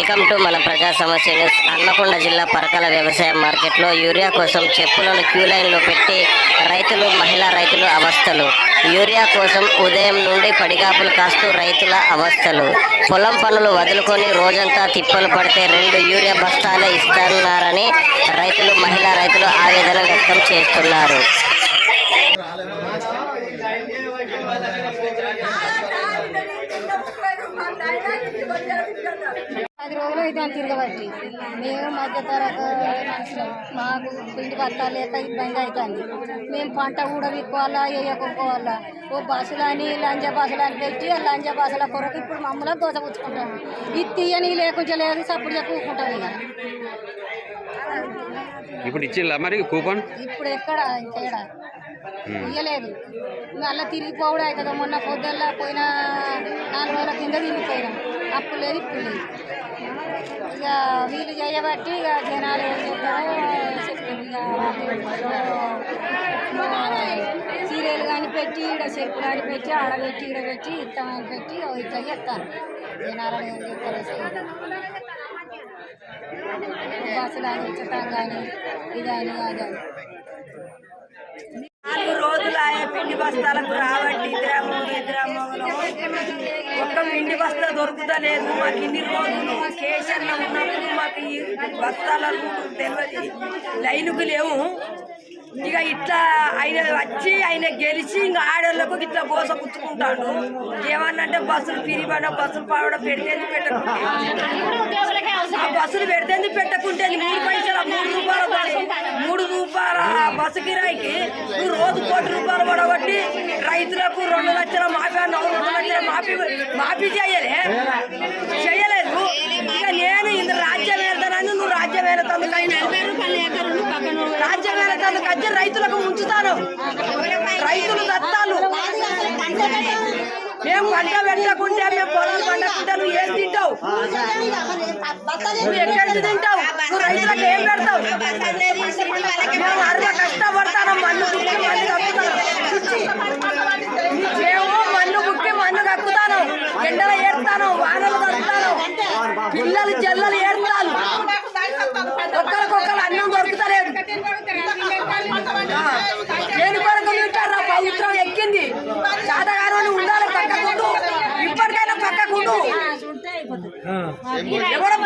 Welcome to మన ప్రజా సమస్య న్యూస్ జిల్లా పరకాల వ్యవసాయ మార్కెట్లో యూరియా కోసం చెప్పులను క్యూ లైన్లో పెట్టి రైతులు మహిళా రైతులు అవస్థలు యూరియా కోసం ఉదయం నుండి పడిగాపులు కాస్తూ రైతుల అవస్థలు పొలం పనులు వదులుకొని రోజంతా తిప్పలు పడితే రెండు యూరియా బస్తాలే ఇస్తున్నారని రైతులు మహిళా రైతులు ఆవేదన వ్యక్తం చేస్తున్నారు అని తిరగబట్టి. మేము మధ్య తరగతి మనుషులం మాకు పిండి బత్తాలు లేక ఇబ్బంది అవుతుంది మేము పంట కూడా విక్కోవాలా వేయకపోవాలా ఓ బస్సులని లంజ బస్సులు అని పెట్టి ఆ లంజ బస్సుల కొరకు ఇప్పుడు మమ్మల్ని దోసపుచ్చుకుంటాము ఇది తీయని లేకుంటే లేదు సప్పుడు చెప్పుకుంటాం ఇక. ఇప్పుడు ఇచ్చిల్లా మరి కూపన్? ఇప్పుడు ఎక్కడ? ఇంకేడ ఇయ్యలేదు. మళ్ళీ తిరిగిపోవడం అవుతుంది మొన్న పొద్దున్న పోయిన నాలుగు రోజుల కింద తిరిగిపోయినాం అప్పు లేదు ఇప్పుడు లేదు ఇక వీళ్ళు చేయబట్టి ఇక జనాలు ఏం చెప్తారో. సీరియల్ కానీ పెట్టి ఇక్కడ చెరుకు కానీ పెట్టి ఆడ పెట్టి ఈడ పెట్టి ఇస్తామని పెట్టి ఇట్లా చెప్తారు జనాలు ఏం చెప్తారో బస్సులు అని ఇచ్చటం కానీ ఇదని కాదని నాలుగు రోజులు ఆయా పిండి బస్తాలకు రాబట్టి ఇద్దరమ్మ ఇద్దరమ్మలో మొత్తం ఇంటి బస్తా దొరుకుతలేదు మాకు ఇన్ని రోజులు కేసీఆర్లో ఉన్నప్పుడు మాకు ఈ బస్తాలకు తెలియదు లైన్కు లేవు. ఇక ఇట్లా ఆయన వచ్చి ఆయన గెలిచి ఇంకా ఆడోళ్ళకు ఇట్లా గోస పుచ్చుకుంటాడు. ఏమన్నంటే బస్సులు పిరిబడిన బస్సులు పావడం పెడితేంది పెట్టకుంటే? ఆ బస్సులు పెడితేంది పెట్టకుంటే? మూడు పైసల మూడు రూపాయల బస్సు మూడు రూపాయల బస్సు కిరాయికి నువ్వు రోజు కోటి రూపాయలు పడబట్టి రైతులకు రెండు లక్షల మాఫీ మాఫీ మాఫీ చేయలే. చేయలేదు. ఇక నేను ఇంత రాజ్యం వెళ్తానని నువ్వు రాజ్యం వెళ్తాను రాజ్యం వెళ్తాను కచ్చి రైతులకు ఉంచుతాను. రైతులు దత్తాలు. మేము పంట పెట్టకుంటే మేము పొలాలు పండకుంటే నువ్వు ఏం తింటావు? నువ్వు ఎక్కడ తింటావు? నువ్వు రైతులకు ఏం పెడతావు? పిల్లలు జల్లలు ఏడుతాను ఒక్కరికొక్కరు అన్నం దొరుకుతలేదు దేని కొరకు తింటారు నా పవిత్రం ఎక్కింది. చాతగారు ఉండాలి పక్కకుండు ఇప్పటికైనా పక్కకుండు ఎవరు